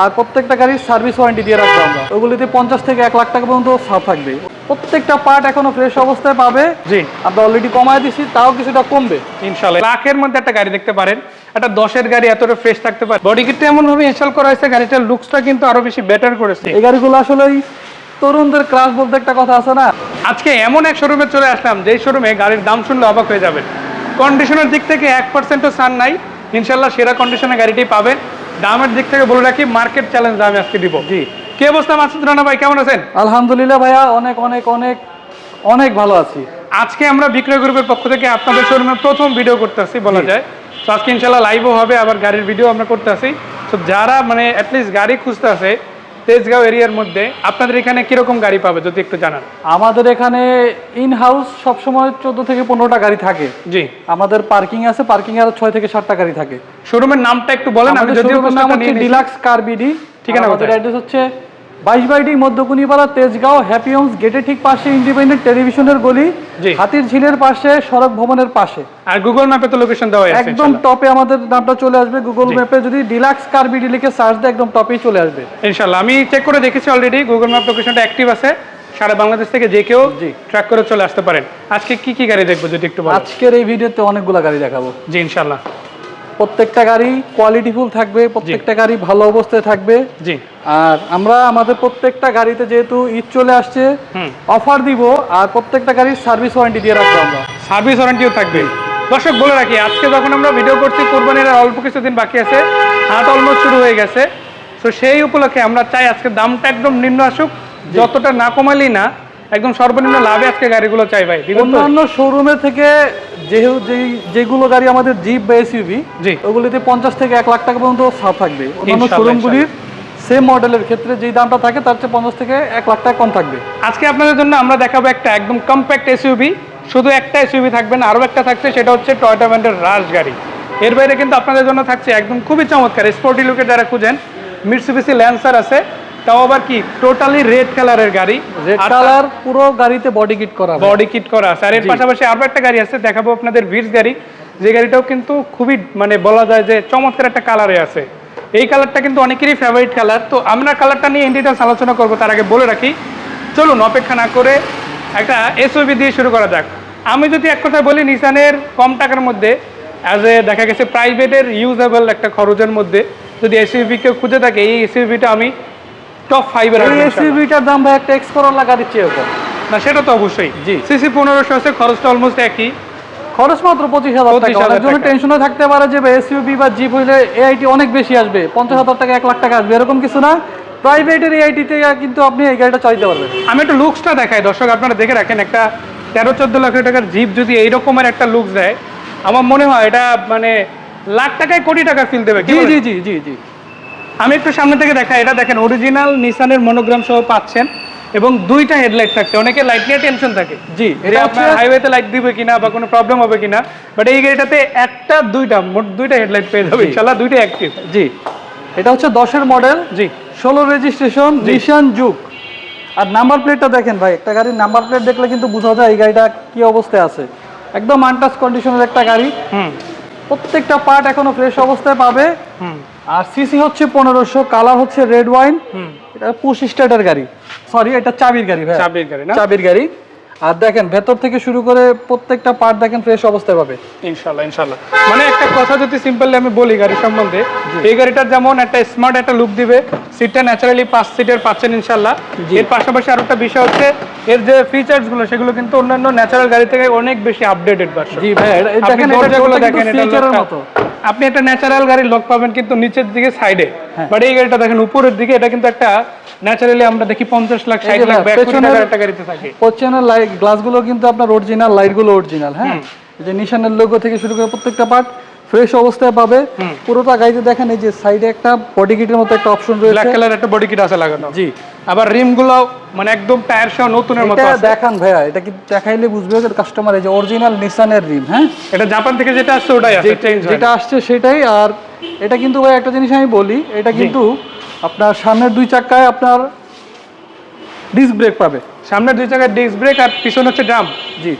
আর প্রত্যেকটা গাড়ির service warranty দিয়ে রাখব আমরা। ওগুলিতে পঞ্চাশ থেকে এক লাখ টাকা পর্যন্ত ছাড় থাকবে। প্রত্যেকটা পার্ট এখনও ফ্রেশ অবস্থায় পাবে। জি। আমরা অলরেডি কমায় দিছি তাও কিছুটা কমবে। ইনশাল্লাহ লাখের মধ্যে একটা গাড়ি দেখতে পারেন। একটা দশের গাড়ি এতটা ফ্রেশ থাকতে পারে। বডি কিটটা এমন ভাবে ইনস্টল করা হয়েছে গাড়িটার লুকসটা কিন্তু আরও বেশি বেটার করেছে। এই গাড়িগুলো আসলে তরুণদের ক্রাশ বলতে একটা কথা আছে না? আজকে এমন এক শোরুমে চলে আসলাম যেই শোরুমে গাড়ির দাম শুনলে অবাক হয়ে যাবেন। কন্ডিশনের দিক থেকে এক পার্সেন্টও সান নাই। ইনশাল্লাহ সেরা কন্ডিশনে গাড়িটি পাবেন। দামের দিক থেকে বলে রাখি মার্কেট চ্যালেঞ্জ আমি আজকে দিব। জি। কি অবস্থা মাসুদ রানা ভাই কেমন আছেন? আলহামদুলিল্লাহ ভাইয়া অনেক অনেক অনেক অনেক ভালো আছি। আজকে আমরা বিক্রয় গ্রুপের পক্ষ থেকে আপনাদের শোরুমে প্রথম ভিডিও করতেছি আসছি বলা যায়। তো আজকে ইনশাল্লাহ লাইভও হবে আবার গাড়ির ভিডিও আমরা করতেছি। আসি তো যারা মানে অ্যাটলিস্ট গাড়ি খুঁজতে আছে তেজগাঁও এরিয়ার মধ্যে আপনাদের এখানে কীরকম গাড়ি পাবে যদি একটু জানান? আমাদের এখানে ইন হাউস সবসময় চোদ্দ থেকে পনেরোটা গাড়ি থাকে। জি। আমাদের পার্কিং আছে পার্কিং আরও ছয় থেকে সাতটা গাড়ি থাকে। শোরুমের নামটা একটু বলেন আমি। ডিলাক্স কার বিডি ঠিকানা আমাদের কোথায়? অ্যাড্রেস হচ্ছে বাইশ by D Madhyakunipara Tejgaon happy homes গেটের ঠিক পাশে ইন্ডিপেন্ডেন্ট টেলিভিশনের গলি হাতির ঝিলের পাশে সড়ক ভবনের পাশে। আর গুগল ম্যাপে তো লোকেশন দেওয়া আছে একদম টপে আমাদের নামটা চলে আসবে গুগল ম্যাপে যদি ডিলাক্স কার বিডি লিখে সার্চ দেয় একদম টপেই চলে আসবে। ইনশাল্লাহ আমি চেক করে দেখেছি অলরেডি গুগল ম্যাপ লোকেশনটা অ্যাক্টিভ আছে। সারা বাংলাদেশ থেকে যে কেউ জি। ট্র্যাক করে চলে আসতে পারেন। আজকে কি কি গাড়ি দেখব যদি একটু আজকের এই ভিডিওতে অনেকগুলো গাড়ি দেখাবো। জি ইনশাল্লাহ প্রত্যেকটা গাড়ি কোয়ালিটিফুল থাকবে প্রত্যেকটা গাড়ি ভালো অবস্থায় থাকবে। জি। আর আমরা আমাদের প্রত্যেকটা গাড়িতে যেহেতু ঈদ চলে আসছে অফার দিব আর প্রত্যেকটা গাড়ির সার্ভিস ওয়ারেন্টি দিয়ে রাখব আমরা। সার্ভিস ওয়ারেন্টিও থাকবে। দর্শক বলে রাখি আজকে যখন আমরা ভিডিও করছি কোরবানির অল্প কিছুদিন বাকি আছে হাট অলমোস্ট শুরু হয়ে গেছে। তো সেই উপলক্ষে আমরা চাই আজকে দামটা একদম নিম্ন আসুক যতটা না কমালেই না একদম সর্বনিম্ন লাভে আজকে গাড়িগুলো চাই ভাই অন্যান্য শোরুমের থেকে যেহেতু যেই যেগুলো গাড়ি আমাদের জিপ বা এসইউভি জি। ওগুলিতে পঞ্চাশ থেকে এক লাখ টাকা পর্যন্ত ছাড় থাকবে। অন্যান্য শোরুমগুলির সেম মডেলের ক্ষেত্রে যেই দামটা থাকে তার চেয়ে পঞ্চাশ থেকে এক লাখ টাকা কম থাকবে। আজকে আপনাদের জন্য আমরা দেখাবো একটা একদম কম্প্যাক্ট এসইউভি শুধু একটা এসইউভি থাকবে না আরও একটা থাকছে সেটা হচ্ছে টয়টা ব্র্যান্ডের রাজ গাড়ি। এর বাইরে কিন্তু আপনাদের জন্য থাকছে একদম খুবই চমৎকার স্পোর্টি লুকে যারা খুঁজেন মিটসুবিসি ল্যান্সার আছে তাও আবার কি? টোটালি রেড কালারের গাড়ি। রেড কালার পুরো গাড়িতে বডি কিট করা বডি কিট করা আছে। আর এর পাশাপাশি আরও একটা গাড়ি আছে দেখাবো আপনাদের ভিটস গাড়ি। যে গাড়িটাও কিন্তু খুবই মানে বলা যায় যে চমৎকার একটা কালারে আছে। এই কালারটা কিন্তু অনেকেরই ফেভারিট কালার তো আমরা কালারটা নিয়ে ইন ডিটেলস আলোচনা করব তার আগে বলে রাখি। চলুন অপেক্ষা না করে একটা এসওবি দিয়ে শুরু করা যাক। আমি যদি এক কথা বলি নিসানের কম টাকার মধ্যে অ্যাজ এ দেখা গেছে প্রাইভেটের ইউজেবল একটা খরচের মধ্যে যদি এসইউভি কেউ খুঁজে থাকে এই এসইউভিটা আমি টপ ফাইভের এই এসইউভিটার দাম ভাই একটা এক্স করোলা গাড়ির চেয়ে কম না সেটা তো অবশ্যই। জি। সিসি পনেরোশো আছে খরচটা অলমোস্ট একই। খরচ মাত্র পঁচিশ হাজার টাকা। 25,000 অনেকজনের টাকা। টেনশনে থাকতে পারে যে এসইউভি বা জিপ হইলে এআইটি অনেক বেশি আসবে। পঞ্চাশ হাজার টাকা এক লাখ টাকা আসবে এরকম কিছু না। প্রাইভেটের এআইটিতে কিন্তু আপনি এই গাড়িটা চাইতে পারবেন। আমি একটু লুকসটা দেখাই। দর্শক আপনারা দেখে রাখেন একটা তেরো চোদ্দ লাখ টাকার জিপ যদি এই রকমের একটা লুকস দেয় আমার মনে হয় এটা মানে লাখ টাকায় কোটি টাকা ফিল দেবে। জি জি জি জি জি। আমি একটু সামনে থেকে দেখা এটা দেখেন অরিজিনাল নিসানের মনোগ্রাম সহ পাচ্ছেন এবং দুইটা হেডলাইট থাকছে। অনেকে লাইট নিয়ে টেনশন থাকে। জি এটা আপনার হাইওয়েতে লাইট দিবে কিনা বা কোনো প্রবলেম হবে কিনা বাট এই গাড়িটাতে একটা দুইটা মোট দুইটা হেডলাইট পেয়ে যাবে। ইনশাল্লাহ দুইটা অ্যাক্টিভ জি। এটা হচ্ছে দশের মডেল জি। ষোলো রেজিস্ট্রেশন নিশান যুগ আর নাম্বার প্লেটটা দেখেন ভাই একটা গাড়ির নাম্বার প্লেট দেখলে কিন্তু বোঝা যায় এই গাড়িটা কি অবস্থায় আছে। একদম আনটাচ কন্ডিশনের একটা গাড়ি। হুম। প্রত্যেকটা পার্ট এখনও ফ্রেশ অবস্থায় পাবে। হুম। আর সিসি হচ্ছে পনেরোশো কালার হচ্ছে রেড ওয়াইন এটা পুশ স্টার্টার গাড়ি। সরি এটা চাবির গাড়ি ভাই। চাবির গাড়ি না? চাবির গাড়ি। আর দেখেন ভেতর থেকে শুরু করে প্রত্যেকটা পার্ট দেখেন ফ্রেশ অবস্থায় পাবে। ইনশাল্লাহ ইনশাল্লাহ। মানে একটা কথা যদি সিম্পলি আমি বলি গাড়ি সম্বন্ধে এই গাড়িটার যেমন একটা স্মার্ট একটা লুক দিবে সিটটা ন্যাচারালি পাঁচ সিটের পাচ্ছেন ইনশাল্লাহ। এর পাশাপাশি আরও একটা বিষয় হচ্ছে এর যে ফিচার্সগুলো সেগুলো কিন্তু অন্যান্য ন্যাচারাল গাড়ি থেকে অনেক বেশি আপডেটেড ভার্সন জি ভাই এটা- দেখেন এটা দেখেন এটা মতো। আপনি একটা ন্যাচারাল গাড়ির লক পাবেন কিন্তু নিচের দিকে সাইডে। বাট এই গাড়িটা দেখেন উপরের দিকে এটা কিন্তু একটা ন্যাচারালি আমরা দেখি পঞ্চাশ লাখ ষাট লাখ পেছনের- একটা গাড়িতে থাকে। পশ্চিমের লাইট গ্লাসগুলো কিন্তু আপনার অরিজিনাল লাইটগুলো অরিজিনাল হ্যাঁ? এই যে নিশানের লোগো থেকে শুরু করে প্রত্যেকটা পার্ট ফ্রেশ অবস্থায় পাবে। পুরোটা গাড়িতে দেখেন এই যে সাইডে একটা বডি কিটের মতো একটা অপশন রয়েছে। ব্ল্যাক কালার একটা বডি কিট আছে লাগানো। জি। আবার রিমগুলো মানে একদম টায়ার সহ নতুনের মতো আছে। দেখান ভাইয়া এটা কি দেখাইলে বুঝবে যে কাস্টমার এই যে অরিজিনাল নিশানের রিম হ্যাঁ? এটা জাপান থেকে যেটা আসছে ওটাই আছে যেটা আসছে সেটাই আর এটা কিন্তু ভাই একটা জিনিস আমি বলি এটা কিন্তু আপনার সামনের দুই চাকায় আপনার ডিস্ক ব্রেক পাবে। সামনের দুই চাকায় ডিস্ক ব্রেক আর পিছন হচ্ছে ড্রাম জি।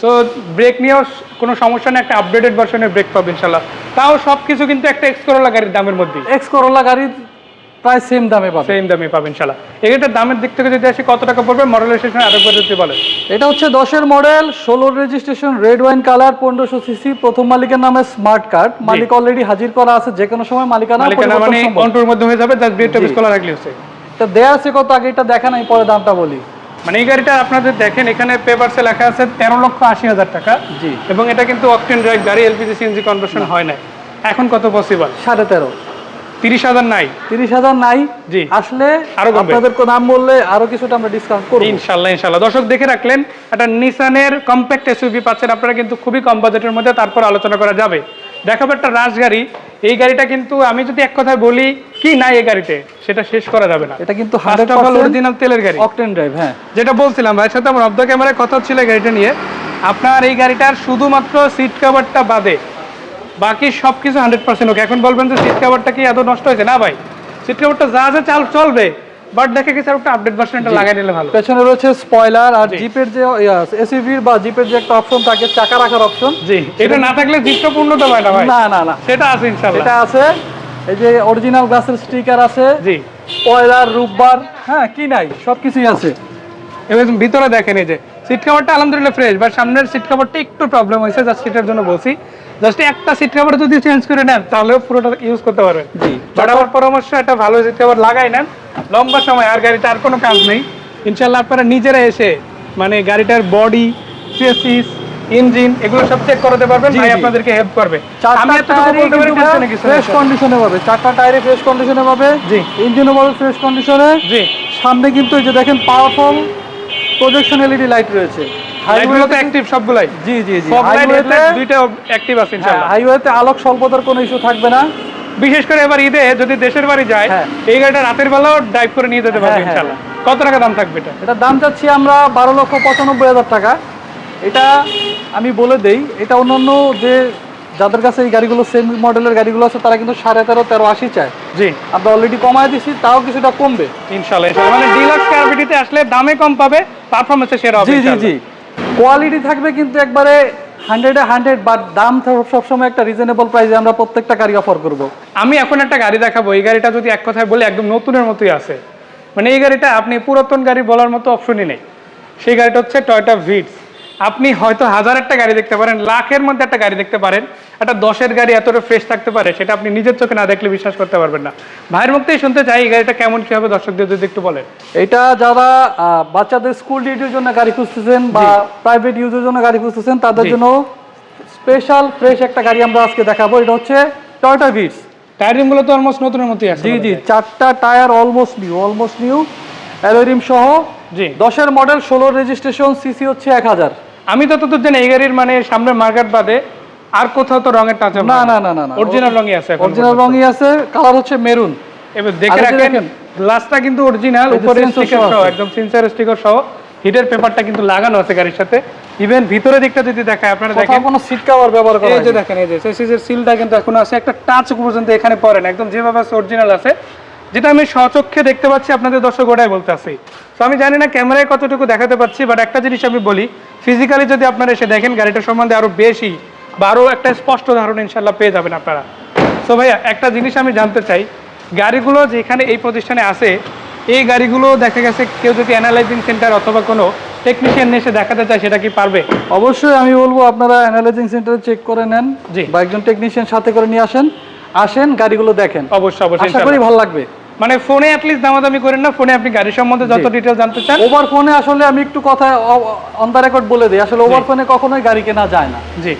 সো ব্রেক নিয়েও কোনো সমস্যা নেই একটা আপডেটেড ভার্সনের ব্রেক পাবে ইনশাল্লাহ। তাও সব কিছু কিন্তু একটা এক্স করোলা গাড়ির দামের মধ্যে এক্স করোলা গাড়ির প্রায় সেম দামে পাবেন সেম দামে পাবেন ইনশাল্লাহ এটার দামের দিক থেকে যদি আসি কত টাকা পড়বে? মডেলের স্টেশন আরেকবার যদি বলেন। এটা হচ্ছে দশের মডেল ষোলোর রেজিস্ট্রেশন রেড ওয়াইন কালার পনেরোশো সিসি প্রথম মালিকের নামে স্মার্ট কার্ড মালিক অলরেডি হাজির করা আছে যে কোনো সময় মালিকানা মালিকানা মানে। কন্ট্রোর মধ্যে হয়ে যাবে জাস্ট বিয়েটা বিশ কলা রাখলে হচ্ছে। এটা দেয়া আছে কত আগে এটা দেখেন আমি পরে দামটা বলি। মানে এই গাড়িটা আপনাদের দেখেন এখানে পেপারসে লেখা আছে তেরো লক্ষ আশি হাজার টাকা। জি। এবং এটা কিন্তু অকটেন ড্রাইভ গাড়ি এলপিজি সিএনজি কনভার্সন হয় না এখন কত পসিবল সাড়ে তেরো। তিরিশ হাজার নাই। তিরিশ হাজার নাই? জি। আসলে আরও। আপনাদের নাম বললে আরও কিছুটা আমরা ডিসকাউন্ট করব। ইনশাল্লাহ ইনশাল্লাহ। দর্শক দেখে রাখলেন একটা নিসানের কম্প্যাক্ট এসইউভি পাচ্ছেন আপনারা কিন্তু খুবই কম বাজেটের মধ্যে তারপর আলোচনা করা যাবে। দেখাবো একটা রাশ গাড়ি। এই গাড়িটা কিন্তু আমি যদি এক কথায় বলি কি নাই এই গাড়িতে সেটা শেষ করা যাবে না। এটা কিন্তু অরিজিনাল তেলের গাড়ি। অকটেন ড্রাইভ হ্যাঁ। যেটা বলছিলাম ভাইয়ের সাথে আমার অফ দ্য ক্যামেরায় কথা হচ্ছিল গাড়িটা নিয়ে। আপনার এই গাড়িটার শুধুমাত্র সিট কাভারটা বাদে বাকি সব কিছু হান্ড্রেড পার্সেন্ট ওকে। এখন বলবেন যে সিট কভারটা কি এত নষ্ট হয়েছে? না ভাই সিট কভারটা যা যা চাল চলবে বাট দেখে গেছে আর একটা আপডেট ভার্সনটা লাগাই নিলে ভালো। পেছনে রয়েছে স্পয়লার আর জিপের যে এসইভির বা জিপের যে একটা অপশন থাকে চাকা রাখার অপশন জি এটা না থাকলে জিপটা পূর্ণতা পায় না ভাই। না না না। সেটা আছে ইনশাল্লাহ এটা আছে এই যে অরিজিনাল গ্লাসের স্টিকার আছে জি। স্পয়লার রূপবার হ্যাঁ কি নাই সবকিছুই আছে। এবং ভিতরে দেখেন এই যে সিট কভারটা আলহামদুলিল্লাহ ফ্রেশ বাট সামনের সিট কভারটা একটু প্রবলেম হয়েছে জাস্ট সিটের জন্য বলছি। জাস্ট একটা সিট কভার যদি চেঞ্জ করে নেন তাহলেও পুরোটা ইউজ করতে পারবেন। জি বাট আমার পরামর্শ একটা ভালো সিট কভার লাগাই নেন। লম্বা সময় আর গাড়িটা আর কোনো কাজ নেই। ইনশাল্লাহ আপনারা নিজেরা এসে মানে গাড়িটার বডি চেসিস ইঞ্জিন এগুলো সব চেক করাতে পারবেন ভাই আপনাদেরকে হেল্প করবে। আমি এতটুকু বলতে পারি টেনশনে কিছু নেই ফ্রেশ কন্ডিশনে পাবে। চারটা টায়ারে ফ্রেশ কন্ডিশনে পাবে। জি। ইঞ্জিনও পাবে ফ্রেশ কন্ডিশনে জি। সামনে কিন্তু এই যে দেখেন পাওয়ারফুল প্রজেকশন এলইডি লাইট রয়েছে। হাইওয়েতে অ্যাক্টিভ সবগুলাই? জি জি জি। হাইওয়েতে দুইটা অ্যাক্টিভ আছে ইনশাআল্লাহ হাইওয়েতে আলোক স্বল্পতার কোনো ইস্যু থাকবে না। বিশেষ করে এবার ঈদে যদি দেশের বাড়ি যায় হ্যাঁ। এই গাড়িটা রাতের বেলাও ড্রাইভ করে নিয়ে যেতে পারবে হ্যাঁ, হ্যাঁ। ইনশাআল্লাহ কত টাকা দাম থাকবে এটা? দাম চাচ্ছি আমরা বারো লক্ষ পঁচানব্বই হাজার টাকা। এটা আমি বলে দেই এটা অন্যান্য যে যাদের কাছে এই গাড়িগুলো সেম মডেলের গাড়িগুলো আছে তারা কিন্তু সাড়ে তেরো তেরো আশি চায়। জি। আমরা অলরেডি কমায় দিছি তাও কিছুটা কমবে। ইনশাল্লাহ মানে ডিলাক্স আসলে দামে কম পাবে পারফরম্যান্সে সেরা হবে জি জি জি। কোয়ালিটি থাকবে কিন্তু একবারে হান্ড্রেডে হান্ড্রেড বাট দাম সবসময় একটা রিজনেবল প্রাইসে আমরা প্রত্যেকটা গাড়ি অফার করব। আমি এখন একটা গাড়ি দেখাবো, এই গাড়িটা যদি এক কথায় বলি একদম নতুনের মতোই আছে। মানে এই গাড়িটা আপনি পুরাতন গাড়ি বলার মতো অপশনই নেই। সেই গাড়িটা হচ্ছে টয়টা ভিটস আপনি হয়তো হাজার একটা গাড়ি দেখতে পারেন লাখের মধ্যে একটা গাড়ি দেখতে পারেন একটা দশের গাড়ি এতটা ফ্রেশ থাকতে পারে সেটা আপনি নিজের চোখে না দেখলে বিশ্বাস করতে পারবেন না। ভাইয়ের মুখতেই শুনতে চাই এই গাড়িটা কেমন কি হবে দর্শকদের যদি একটু বলেন। এটা যারা বাচ্চাদের স্কুল ডিউটির জন্য গাড়ি খুঁজতেছেন বা প্রাইভেট ইউজের জন্য গাড়ি খুঁজতেছেন তাদের জন্য স্পেশাল ফ্রেশ একটা গাড়ি আমরা আজকে দেখাবো। এটা হচ্ছে টয়টা ভিটস টায়ারিংগুলো তো অলমোস্ট নতুনের মতোই আছে জি জি চারটা tyre almost new almost new alloy rim সহ জি। দশের মডেল ষোলো রেজিস্ট্রেশন সিসি হচ্ছে এক হাজার। আমি যতদূর জানি এই গাড়ির মানে সামনে মার্কেট বাদে আর কোথাও তো রঙের টাচ না না না না অরিজিনাল রঙই আছে অরিজিনাল রঙই আছে কালার হচ্ছে মেরুন এবার দেখে রাখেন গ্লাসটা কিন্তু অরিজিনাল উপরে স্টিকার সহ সহ একদম সেন্সর স্টিকার সহ হিটের পেপারটা কিন্তু লাগানো আছে গাড়ির সাথে। ইভেন ভিতরে দিকটা যদি দেখায় আপনারা দেখেন। কোনো সিট কভার ব্যবহার করা এই যে দেখেন এই যে সেসিসের সিলটা কিন্তু এখনও আছে একটা টাচ পর্যন্ত এখানে পড়ে না একদম যেভাবে অরিজিনাল আছে। যেটা আমি স্বচক্ষে দেখতে পাচ্ছি আপনাদের দর্শক ওটাই বলতে আসি। তো আমি জানি না ক্যামেরায় কতটুকু দেখাতে পাচ্ছি বাট একটা জিনিস আমি বলি ফিজিক্যালি যদি আপনারা এসে দেখেন গাড়িটা সম্বন্ধে আরও বেশি বা আরও একটা স্পষ্ট ধারণা ইনশাল্লাহ পেয়ে যাবেন আপনারা। তো ভাইয়া একটা জিনিস আমি জানতে চাই গাড়িগুলো যেখানে এই প্রতিষ্ঠানে আছে এই গাড়িগুলো দেখা গেছে কেউ যদি অ্যানালাইজিং সেন্টার অথবা কোনো টেকনিশিয়ান এসে দেখাতে চায় সেটা কি পারবে? অবশ্যই আমি বলব আপনারা অ্যানালাইজিং সেন্টারে চেক করে নেন জি। বা একজন টেকনিশিয়ান সাথে করে নিয়ে আসেন। আসেন গাড়িগুলো দেখেন। অবশ্যই অবশ্যই আশা করি ভালো লাগবে। মানে ফোনে অ্যাটলিস্ট দামাদামি করেন না ফোনে আপনি গাড়ি সম্বন্ধে যত। ডিটেল জানতে চান। ওভার ফোনে আসলে আমি একটু কথা অন দ্য রেকর্ড বলে দিই। আসলে ওভার ফোনে কখনোই গাড়ি কেনা যায় না। জি।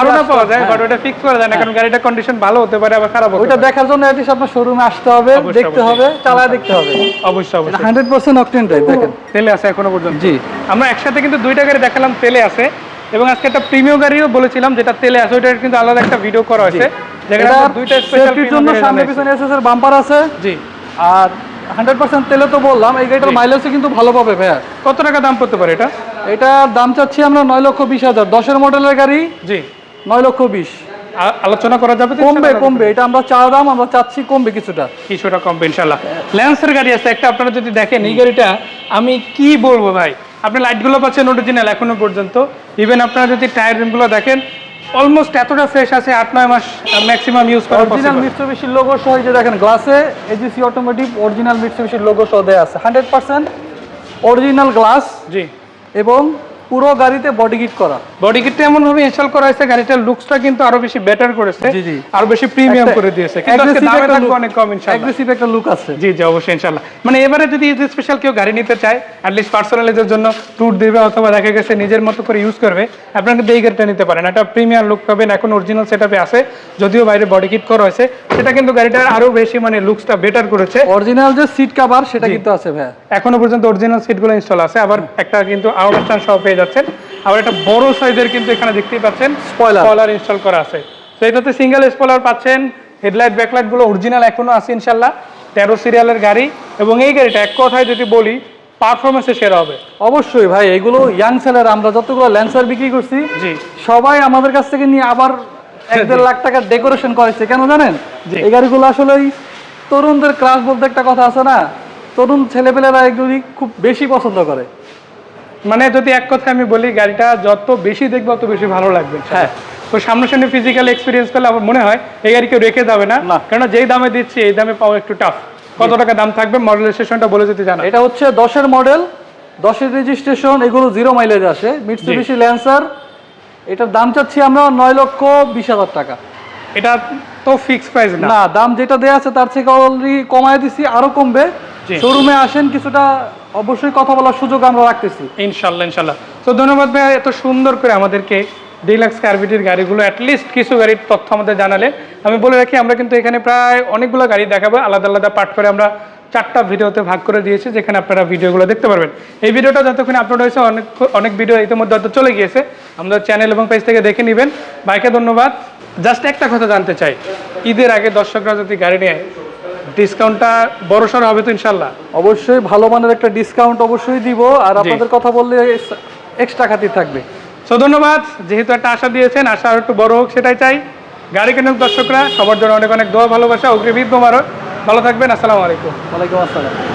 ধারণা পাওয়া যায়। বাট ওটা ফিক্স করা যায় না কারণ গাড়িটার কন্ডিশন ভালো হতে পারে আবার খারাপ হতে ওইটা দেখার জন্য অ্যাটলিস্ট আপনার শোরুমে আসতে হবে দেখতে হবে চালায় দেখতে হবে। অবশ্যই অবশ্যই। হান্ড্রেড পার্সেন্ট অকটেন ড্রাইভ দেখেন। তেলে আছে এখনও পর্যন্ত। জি। আমরা একসাথে কিন্তু দুইটা গাড়ি দেখালাম তেলে আছে। এবং আজকে একটা প্রিমিয়াম গাড়িও বলেছিলাম যেটা তেলে আছে ওইটার কিন্তু আলাদা একটা ভিডিও করা হয়েছে। যেখানে দুইটা স্পেশাল জন্য সামনে পিছনে এসএস এর বাম্পার আছে। জি। আর হান্ড্রেড পার্সেন্ট তেলে তো বললাম এই গাড়িটার। মাইলেজও কিন্তু ভালো পাবে ভাইয়া। কত টাকা দাম পড়তে পারে এটা? এটার দাম চাচ্ছি আমরা নয় লক্ষ বিশ হাজার। দশের মডেলের গাড়ি জি। নয় লক্ষ বিশ। আলোচনা করা যাবে কমবে কমবে। এটা আমরা চা দাম আমরা চাচ্ছি কমবে কিছুটা। কিছুটা কমবে ইনশাল্লাহ ল্যান্সের গাড়ি আছে একটা আপনারা যদি দেখেন এই গাড়িটা আমি কি বলব ভাই? আপনি লাইটগুলো পাচ্ছেন অরিজিনাল এখনও পর্যন্ত। ইভেন আপনারা যদি টায়ার রিমগুলো দেখেন অলমোস্ট এতটা ফ্রেশ আছে আট নয় মাস ম্যাক্সিমাম ইউজ করা অরিজিনাল। মিটসুবিশির লোগো সহ যে দেখেন গ্লাসে এজিসি অটোমেটিক অরিজিনাল মিটসুবিশির লোগো সহ দেওয়া আছে। হান্ড্রেড পার্সেন্ট অরিজিনাল গ্লাস জি। এবং পুরো গাড়িতে বডি কিট করা। বডি কিটটা এমন ভাবে ইনস্টল করা হয়েছে গাড়িটার লুকসটা কিন্তু আরও বেশি বেটার করেছে জি, জি। আরও বেশি প্রিমিয়াম করে দিয়েছে। কিন্তু আজকে দামে থাকবে অনেক কম ইনশাআল্লাহ। aggressive একটা লুক আছে। জি জি অবশ্যই ইনশাল্লাহ মানে এবারে যদি ঈদ স্পেশাল কেউ গাড়ি নিতে চায় অ্যাটলিস্ট পার্সোনালিজের জন্য ট্যুর দেবে অথবা দেখা গেছে নিজের মতো করে ইউজ করবে আপনারা কিন্তু এই গাড়িটা নিতে পারেন। একটা প্রিমিয়ার লুক পাবেন এখন অরিজিনাল সেটআপে আছে যদিও বাইরে বডি কিট করা হয়েছে সেটা কিন্তু গাড়িটার আরও বেশি মানে লুকসটা বেটার করেছে। অরিজিনাল যে সিট কভার সেটা কিন্তু আছে ভাই এখনও পর্যন্ত অরিজিনাল সিটগুলো ইনস্টল আছে আবার একটা কিন্তু আউট সহ পেয়ে যাচ্ছেন। আবার একটা বড় সাইজের কিন্তু এখানে দেখতেই পাচ্ছেন স্পয়লার ইনস্টল করা আছে। তো এটাতে সিঙ্গেল স্পয়লার পাচ্ছেন। হেডলাইট ব্যাকলাইটগুলো অরিজিনাল এখনও আছে ইনশাল্লাহ তেরো সিরিয়ালের গাড়ি এবং এই গাড়িটা এক কথায় যদি বলি পারফরমেন্সে সেরা হবে। অবশ্যই ভাই এগুলো ইয়াং সেলার আমরা যতগুলো ল্যান্সার বিক্রি করছি জি। সবাই আমাদের কাছ থেকে নিয়ে আবার এক দেড় লাখ টাকার ডেকোরেশন করেছে কেন জানেন। এই গাড়িগুলো আসলে তরুণদের ক্লাস বলতে একটা কথা আছে না? তরুণ ছেলেপেলেরা এগুলি খুব বেশি পছন্দ করে। মানে যদি এক কথায় আমি বলি গাড়িটা যত বেশি দেখবে তত বেশি ভালো লাগবে হ্যাঁ। তো সামনাসামনি ফিজিক্যাল এক্সপিরিয়েন্স করলে আমার মনে হয় এই গাড়ি কেউ রেখে যাবে না। কেন যেই দামে দিচ্ছি এই দামে পাওয়া একটু টাফ কত টাকা দাম থাকবে মডেল স্টেশনটা বলে যদি জানা এটা হচ্ছে দশের মডেল দশের রেজিস্ট্রেশন এগুলো জিরো মাইলেজ আসে। মিটসুবিশি ল্যান্সার এটার দাম চাচ্ছি আমরা নয় লক্ষ বিশ হাজার টাকা। এটা তো ফিক্স প্রাইস না। দাম যেটা দেয়া আছে তার থেকে অলরেডি কমায় দিছি আরও কমবে। শোরুমে আসেন কিছুটা অবশ্যই কথা বলার সুযোগ আমরা রাখতেছি। ইনশাল্লাহ ইনশাল্লাহ। তো ধন্যবাদ ভাই এত সুন্দর করে আমাদেরকে ডিলাক্স কার্বিটির গাড়িগুলো অ্যাটলিস্ট কিছু গাড়ির তথ্য আমাদের জানালেন। আমি বলে রাখি আমরা কিন্তু এখানে প্রায় অনেকগুলো গাড়ি দেখাবো আলাদা আলাদা পার্ট করে আমরা চারটা ভিডিওতে ভাগ করে দিয়েছি যেখানে আপনারা ভিডিওগুলো দেখতে পারবেন। এই ভিডিওটা যতক্ষণ আপলোড হয়েছে অনেক অনেক ভিডিও ইতিমধ্যে হয়তো চলে গিয়েছে। আমাদের চ্যানেল এবং পেজ থেকে দেখে নেবেন। ভাইকে ধন্যবাদ। জাস্ট একটা কথা জানতে চাই ঈদের আগে দর্শকরা যদি গাড়ি নেয় ডিসকাউন্টটা বড় সর হবে তো ইনশাল্লাহ অবশ্যই ভালো মানের একটা ডিসকাউন্ট অবশ্যই দিব আর আপনাদের কথা বললে এক্সট্রা খাতির থাকবে। সো ধন্যবাদ যেহেতু একটা আশা দিয়েছেন আশা আর একটু বড় হোক সেটাই চাই। গাড়ি কেনক দর্শকরা সবার জন্য অনেক অনেক দোয়া ভালোবাসা অগ্রিম তোমারও ভালো থাকবেন আসসালামু আলাইকুম। ওয়ালাইকুম আসসালাম।